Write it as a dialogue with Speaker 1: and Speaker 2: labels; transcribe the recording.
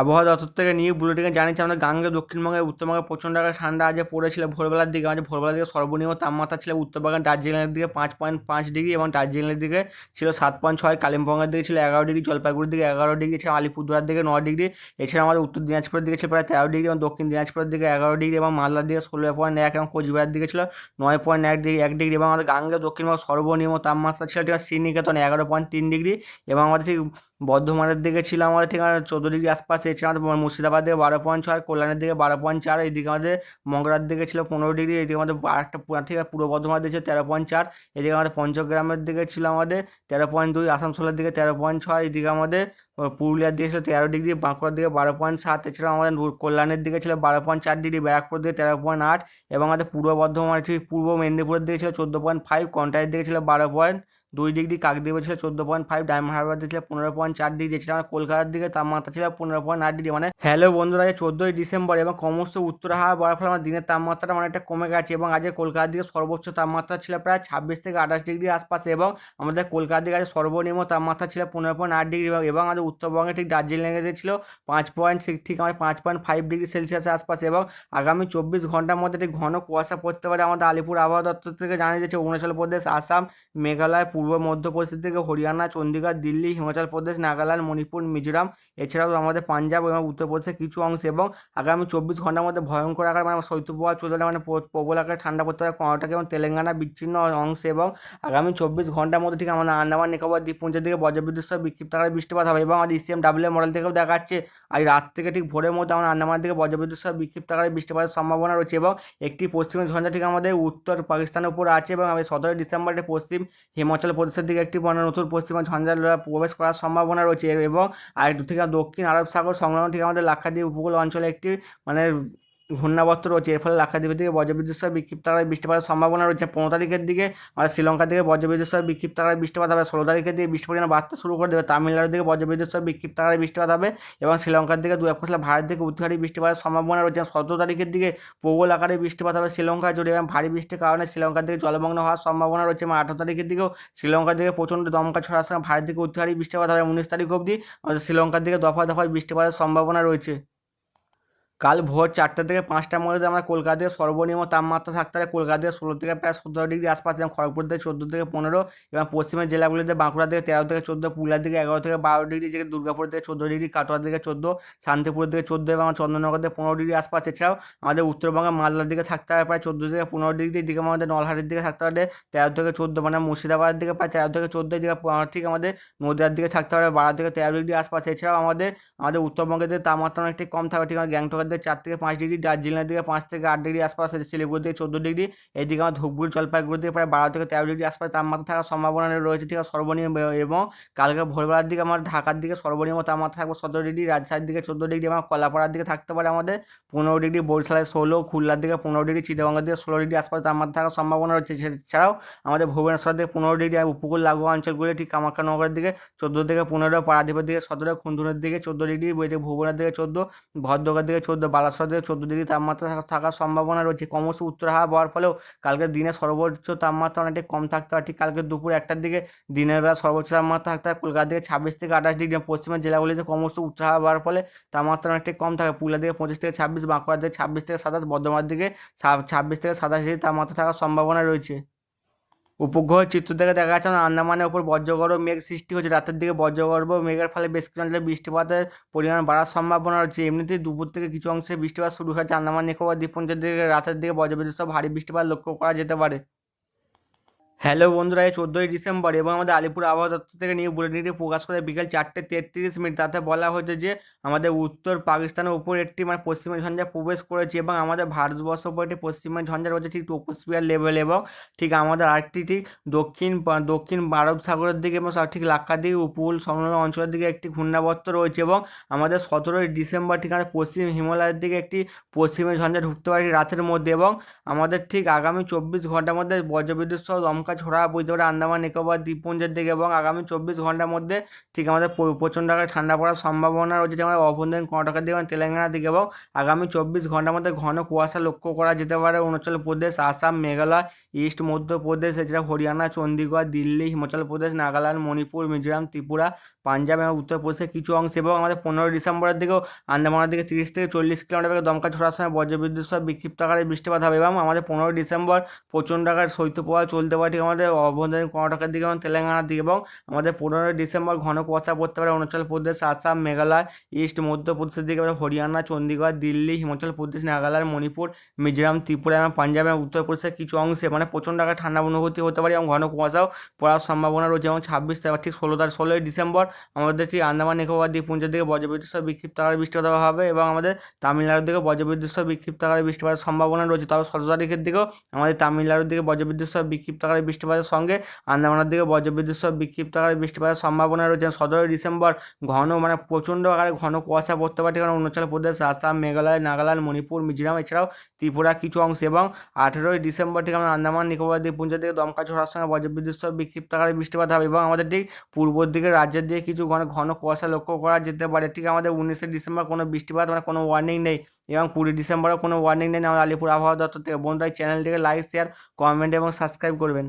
Speaker 1: আবহাওয়া দপ্তর থেকে নিউ বুলেটিনে জানিয়েছে আমাদের গাঙ্গে, দক্ষিণবঙ্গে, উত্তরবঙ্গে প্রচণ্ড আকারে ঠান্ডা আজ পড়েছিল ভোরবেলার দিকে। আমাদের ভোরবেলার দিকে সর্বনিম্ন তাপমাত্রা ছিল উত্তরবঙ্গের দার্জিলিংয়ের দিকে পাঁচ পয়েন্ট পাঁচ ডিগ্রি এবং দার্জিলিংয়ের দিকে ছিল সাত পয়েন্ট ছয়, কালিম্পংয়ের দিকে ছিল এগারো ডিগ্রি, জলপাইগুড়ির দিকে এগারো ডিগ্রি, এছাড়া আলিপুরদুয়ার দিকে নয় ডিগ্রি, এছাড়া আমাদের উত্তর দিনাজপুরের দিকে ছিল প্রায় তেরো ডিগ্রি এবং দক্ষিণ দিনাজপুরের দিকে এগারো ডিগ্রি এবং মালদার দিকে ষোলো পয়েন্ট এক এবং কোচবিহার দিকে ছিল নয় পয়েন্ট এক ডিগ্রি এক ডিগ্রি এবং আমাদের গাঙ্গে, দক্ষিণবঙ্গ সর্বনিম্ন তাপমাত্রা ছিল শ্রীনিকেতন এগারো পয়েন্ট তিন ডিগ্রি এবং আমাদের ঠিক বর্ধমানের দিকে ছিল আমাদের ঠিক চোদ্দ ডিগ্রি আশপাশ এছাড়া আমাদের মুর্শিদাবাদ বারো পয়েন্ট ছয়, কল্যাণের দিকে বারো পয়েন্ট চার এইদিকে আমাদের মংগলার দিকে ছিল পনেরো ডিগ্রি, এদিকে আমাদের একটা ঠিক পূর্ব বর্ধমানের দিকে ছিল তেরো পয়েন্ট চার, এদিকে আমাদের পঞ্চগ্রামের দিকে ছিল আমাদের তেরো পয়েন্ট দুই, আসানসোলের দিকে তেরো পয়েন্ট ছয়, এদিকে আমাদের পুরুলিয়ার দিকে ছিল তেরো ডিগ্রি, বাঁকুড়ার দিকে বারো পয়েন্ট সাত এছাড়া আমাদের কল্যাণের দিকে ছিল বারো পয়েন্ট চার ডিগ্রি ব্যারাকপুর দিকে তেরো পয়েন্ট আট, এবং আমাদের পূর্ব বর্ধমান পূর্ব মেদিনীপুরের দিকে ছিল চোদ্দ পয়েন্ট ফাইভ কন্টাইয়ের দিকে ছিল বারো পয়েন্ট দুই ডিগ্রি কাকদ্বীপে ছিল চোদ্দ পয়েন্ট ফাইভ ডায়মন্ড হারবার ছিল পনেরো পয়েন্ট চার ডিগ্রি এছাড়া আমার কলকাতার দিকে তাপমাত্রা ছিল পনেরো পয়েন্ট আট ডিগ্রি। মানে হ্যালো বন্ধুরা এই চোদ্দোই ডিসেম্বর এবং ক্রমশ উত্তর হাওয়া বরার ফলে আমার দিনের তাপমাত্রাটা অনেকটা কমে গেছে এবং আজকে কলকাতার দিকে সর্বোচ্চ তাপমাত্রা ছিল প্রায় ছাব্বিশ থেকে আঠাশ ডিগ্রি আশপাশে এবং আমাদের কলকাতার দিকে আজ সর্বনিম্ন তাপমাত্রা ছিল পনেরো পয়েন্ট আট ডিগ্রি এবং আমাদের উত্তরবঙ্গে ঠিক দার্জিলিংয়ে ছিল পাঁচ পয়েন্ট ঠিক আমাদের পাঁচ পয়েন্ট ফাইভ ডিগ্রি সেলসিয়াসের আশপাশে এবং আগামী চব্বিশ ঘণ্টার মধ্যে ঠিক ঘন কুয়াশা পড়তে পারে আমাদের আলিপুর আবহাওয়া দপ্তর থেকে জানিয়ে দিয়েছে অরুণাচল প্রদেশ, আসাম, মেঘালয় পূর্ব মধ্যপ্রদেশ থেকে হরিয়ানা চণ্ডীগড় দিল্লি, হিমাচল প্রদেশ, নাগাল্যান্ড, মণিপুর, মিজোরাম, এছাড়াও আমাদের পাঞ্জাব এবং উত্তরপ্রদেশের কিছু অংশ এবং আগামী চব্বিশ ঘণ্টার মধ্যে ভয়ঙ্কর আকার মানে শৈত্যপ্রবাহ চলতে মানে প্রবল আকারে ঠান্ডা পড়তে পারে। কর্ণাটক এবং তেলেঙ্গানা বিচ্ছিন্ন অংশে এবং আগামী চব্বিশ ঘণ্টার মধ্যে ঠিক আমাদের আন্দামান, নিকোবর, দ্বীপপুঞ্জের দিকে বজ্রবিদ্যুৎ সহ বিক্ষিপ্ত আকারে বৃষ্টিপাত হবে এবং আমাদের ইসিএম ডাব্লিউ মডেল থেকেও দেখাচ্ছে। আজ রাত থেকে ঠিক ভোরের মধ্যে আমরা আন্দামান দিকে বজ্রবিদ্যুৎ সহ বিক্ষিপ্ত আকারে বৃষ্টিপাতের সম্ভাবনা রয়েছে এবং একটি পশ্চিমের ঝঞ্ঝা ঠিক আমাদের উত্তর পাকিস্তানের উপর আছে এবং আমি সতেরোই ডিসেম্বরে পশ্চিম হিমাচল প্রদেশের দিকে একটি বন্যা নতুন পশ্চিমা ঝঞ্ঝা প্রবেশ করার সম্ভাবনা রয়েছে এবং আর থেকে দক্ষিণ আরব সাগর সংলগ্ন থেকে আমাদের লাক্ষাদ্বীপ উপকূল অঞ্চলে একটি মানে ঘূর্ণাবর্ত রয়েছে। এর ফলে লাক্ষাদ্বীপের দিকে বজ্রবিদ্যুৎ সহ বিক্ষিপ্ত আকারে বৃষ্টিপাতের সম্ভাবনা রয়েছে। পনেরো তারিখের দিকে আমাদের শ্রীলঙ্কার দিকে বজ্রবিদ্যুৎ সহ বিক্ষিপ্ত আকারে বৃষ্টিপাত হবে। ষোলো তারিখের দিকে বৃষ্টি পরিমাণ বাড়তে শুরু করে দেবে। তামিলনাড়ুর দিকে বজ্রবিদ্যুৎ সহ বিক্ষিপ্ত আকারে বৃষ্টিপাত হবে এবং শ্রীলঙ্কার দিকে দু এক ফসলা ভারত দিকে উত্তরহারি বৃষ্টিপাতের সম্ভাবনা রয়েছে। সতেরো তারিখের দিকে প্রবল আকারে বৃষ্টিপাত হবে শ্রীলঙ্কা জুড়ে এবং ভারী বৃষ্টির কারণে শ্রীলঙ্কার দিকে জলমগ্ন হওয়ার সম্ভাবনা রয়েছে। এবং আঠারো তারিখের দিকেও শ্রীলঙ্কার দিকে প্রচণ্ড দমকা ছড়ার সঙ্গে ভারত দিকে উত্তরহারি বৃষ্টিপাত হবে। উনিশ তারিখ অবধি আমাদের শ্রীলঙ্কার দিকে দফা দফায় বৃষ্টিপাতের সম্ভাবনা রয়েছে। কাল ভোর চারটে থেকে পাঁচটার মধ্যে আমরা কলকাতা থেকে সর্বনিম্ন তাপমাত্রা থাকতে পারে কলকাতা থেকে ষোলো থেকে প্রায় সতেরো ডিগ্রি আশপাশ এবং খড়গপুর থেকে চোদ্দ থেকে পনেরো এবং পশ্চিমের জেলাগুলিতে বাঁকুড়া থেকে তেরো থেকে চোদ্দ পুরুলিয়ার দিকে এগারো থেকে বারো ডিগ্রি যেখানে দুর্গাপুর থেকে চোদ্দ ডিগ্রি, কাটোয়া থেকে চোদ্দ, শান্তিপুর থেকে চোদ্দ এবং চন্দননগর থেকে পনেরো ডিগ্রি আশপাশ। এছাড়াও আমাদের উত্তরবঙ্গের মালদার দিকে থাকতে হবে প্রায় চোদ্দ থেকে পনেরো ডিগ্রি দিকে আমাদের নলহাটির দিকে থাকতে পারে তেরো থেকে চোদ্দ মানে মুর্শিদাবাদের দিকে প্রায় তেরো থেকে চোদ্দ দিকে ঠিক আমাদের নদিয়ার দিকে থাকতে পারে বারো থেকে তেরো ডিগ্রি আশপাশ। এছাড়াও আমাদের আমাদের উত্তরবঙ্গের তাপমাত্রা অনেকটি কম থাকবে ঠিক আছে দিকে চার থেকে পাঁচ ডিগ্রি, দার্জিলিংয়ের দিকে পাঁচ থেকে আট ডিগ্রি আশপাশ শিলিগুড়ি দিকে চোদ্দ ডিগ্রি, এদিকে আমার ধূপগুড়ি জলপাইগুড়ি দিকে প্রায় বারো থেকে তেরো ডিগ্রি আশপাশ তাপমাত্রা থাকার সম্ভাবনা রয়েছে ঠিক আছে, সর্বনিম্ন এবং কালকে ভোরবেলার দিকে আমার ঢাকার দিকে সর্বনিম্ন তাপমাত্রা থাকবে সতেরো ডিগ্রি, রাজশাহীর দিকে চোদ্দ ডিগ্রি এবং কলাপাড়ার দিকে থাকতে পারে আমাদের পনেরো ডিগ্রি, বরিশালের ষোলো, খুলনার দিকে পনেরো ডিগ্রি, চিটাগঙ্গের দিকে ষোলো ডিগ্রি আশপাশ তাপমাত্রা থাকার সম্ভাবনা রয়েছে। এছাড়াও আমাদের ভুবনেশ্বর দিকে পনেরো ডিগ্রি উপকূল লাগোয়া অঞ্চলগুলি ঠিক কামাখ্যানগরের দিকে চোদ্দ থেকে পনেরো, পারাদ্বীপের দিকে সতেরো খুন্দুনের দিকে চোদ্দ ডিগ্রি ভুবনের দিকে চোদ্দ ভদ্রকার দিকে চোদ্দ বালাসর দিকে চোদ্দ ডিগ্রি তাপমাত্রা থাকার সম্ভাবনা রয়েছে। ক্রমশ উত্তর হাওয়া বওয়ার ফলেও কালকে দিনে সর্বোচ্চ তাপমাত্রা অনেকটাই কম থাকতে পারে। ঠিক কালকে দুপুর একটার দিকে দিনের বেলা সর্বোচ্চ তাপমাত্রা থাকতে পারে। কলকাতা দিকে ছাব্বিশ থেকে আঠাশ ডিগ্রি। পশ্চিমের জেলাগুলিতে ক্রমশ উত্তর হাওয়া বওয়ার ফলে তাপমাত্রা অনেকটাই কম থাকে। পুরুলিয়া থেকে পঁচিশ থেকে ছাব্বিশ বাঁকুড়ার দিকে ছাব্বিশ থেকে সাতাশ বর্ধমানের দিকে ছাব্বিশ থেকে সাতাশ ডিগ্রি তাপমাত্রা থাকার সম্ভাবনা রয়েছে। উপগ্রহ চিত্র থেকে দেখা যাচ্ছে আন্দামানের উপর বজ্রগর্ভ মেঘ সৃষ্টি হচ্ছে রাতের দিকে বজ্রগর্ভ মেঘের ফলে বেশ কিছু অঞ্চলে বৃষ্টিপাতের পরিমাণ বাড়ার সম্ভাবনা রয়েছে। এমনিতেই দুপুর থেকে কিছু অংশে বৃষ্টিপাত শুরু হয়েছে। আন্দামান নিকোবর দ্বীপপুঞ্জের দিকে রাতের দিকে বজ্রবিদ্যুৎ সহ ভারী বৃষ্টিপাত লক্ষ্য করা যেতে পারে। হ্যালো বন্ধুরা, এই চোদ্দোই ডিসেম্বর এবং আমাদের আলিপুর আবহাওয়া দপ্তর থেকে নিউ বুলেটিনটি প্রকাশ করে বিকেল চারটে তেত্রিশ মিনিট। তাতে বলা হয়েছে যে, আমাদের উত্তর পাকিস্তানের উপর একটি মানে পশ্চিমা ঝঞ্ঝা প্রবেশ করেছে এবং আমাদের ভারতবর্ষের উপর একটি পশ্চিমা ঝঞ্ঝা রয়েছে ঠিক টোপোস্ফিয়ার লেভেল এবং ঠিক আমাদের আরেকটি ঠিক দক্ষিণ দক্ষিণ আরব সাগরের দিকে এবং ঠিক লাক্ষাদ্বীপ উপকূল সংলগ্ন অঞ্চলের দিকে একটি ঘূর্ণাবর্ত রয়েছে এবং আমাদের সতেরোই ডিসেম্বর ঠিক আমাদের পশ্চিম হিমালয়ের দিকে একটি পশ্চিমী ঝঞ্ঝা ঢুকতে পারে রাতের মধ্যে এবং আমাদের ঠিক আগামী চব্বিশ ঘণ্টার মধ্যে বজ্রবিদ্যুৎ সহ দমকা ছোড়া, বুঝতে পারে আন্দামান, নিকোবর, দ্বীপপুঞ্জের দিকে এবং আগামী চব্বিশ ঘণ্টার মধ্যে ঠিক আমাদের প্রচণ্ড আকারে ঠান্ডা পড়ার সম্ভাবনা রয়েছে। যেমন অভ্যন্তরীণ কর্ণাটকের দিকে এবং তেলেঙ্গানার দিকে এবং আগামী চব্বিশ ঘণ্টার মধ্যে ঘন কুয়াশা লক্ষ্য করা যেতে পারে। অরুণাচল প্রদেশ, আসাম, মেঘালয়, ইস্ট, মধ্যপ্রদেশ, এছাড়া হরিয়ানা চণ্ডীগড় দিল্লি, হিমাচল প্রদেশ, নাগাল্যান্ড, মণিপুর, মিজোরাম, ত্রিপুরা, পাঞ্জাব এবং উত্তরপ্রদেশের কিছু অংশে এবং আমাদের পনেরোই ডিসেম্বরের দিকেও আন্দামানের দিকে তিরিশ থেকে চল্লিশ কিলোমিটার বেগে দমকা ঝোড়ার সময় বজ্রবিদ্যুৎ সহ বিক্ষিপ্ত আকারে বৃষ্টিপাত হবে এবং আমাদের পনেরোই ডিসেম্বর প্রচণ্ড আকারে শৈত্যপ্রবাহ চলতে পারে। ঠিক আমাদের অভ্যন্তরীণ কর্ণাটকের দিকে এবং তেলেঙ্গানার দিকে এবং আমাদের পনেরোই ডিসেম্বর ঘন কুয়াশা পড়তে পারে অরুণাচল প্রদেশ, আসাম, মেঘালয়, ইস্ট মধ্যপ্রদেশের দিকে হরিয়ানা চণ্ডীগড় দিল্লি, হিমাচল প্রদেশ, নাগাল্যান্ড, মণিপুর, মিজোরাম, ত্রিপুরা এবং পাঞ্জাব এবং উত্তরপ্রদেশের কিছু অংশে মানে প্রচণ্ড আকারে ঠান্ডা অনুভূতি হতে পারে এবং ঘন কুয়াশাও পড়ার সম্ভাবনা রয়েছে এবং ছাব্বিশ তারিখ ঠিক ষোলো তারিখ, ষোলোই ডিসেম্বর আমাদের ঠিক আন্দামান নিকোবর দ্বীপপুঞ্জের দিকে বজ্রবিদ্যুৎ সহ বিক্ষিপ্ত আকারে বৃষ্টিপাত হবে এবং আমাদের তামিলনাড়ুর দিকে বজ্রবিদ্যুৎ সহ বিক্ষিপ্ত আকারে বৃষ্টিপাতের সম্ভাবনা রয়েছে। তবে সতেরো তারিখের দিকেও আমাদের তামিলনাড়ুর দিকে বজ্রবিদ্যুৎ সহ বিক্ষিপ্ত আকারে বৃষ্টিপাতের সঙ্গে আন্দামানের দিকে বজ্রবিদ্যুৎ সহ বিক্ষিপ্ত আকারে বৃষ্টিপাতের সম্ভাবনা রয়েছে। সতেরোই ডিসেম্বর ঘন মানে প্রচণ্ড আকারে ঘন কুয়াশা পড়তে পারে। কারণ অরুণাচল প্রদেশ, আসাম, মেঘালয়, নাগাল্যান্ড, মণিপুর, মিজোরাম এছাড়াও ত্রিপুরা কিছু অংশ এবং আঠেরোই ডিসেম্বর থেকে আমরা আন্দামান, নিকোবর দ্বীপপুঞ্জ থেকে দমকা ঝড়ার সঙ্গে বজ্রবিদ্যুৎ সহ বিক্ষিপ্ত আকারে বৃষ্টিপাত হবে এবং আমাদের ঠিক পূর্বর দিকে রাজ্যের দিকে কিছু ঘন ঘন কুয়াশা লক্ষ্য করা যেতে পারে। ঠিক আমাদের উনিশে ডিসেম্বর কোনো বৃষ্টিপাত মানে কোনো ওয়ার্নিং নেই। এবং কুড়ি ডিসেম্বরেও কোনো ওয়ার্নিং নেই। আমাদের আলিপুর আবহাওয়া দপ্তর থেকে বন্ধুরা চ্যানেলটিকে লাইক শেয়ার কমেন্ট এবং সাবস্ক্রাইব করবেন।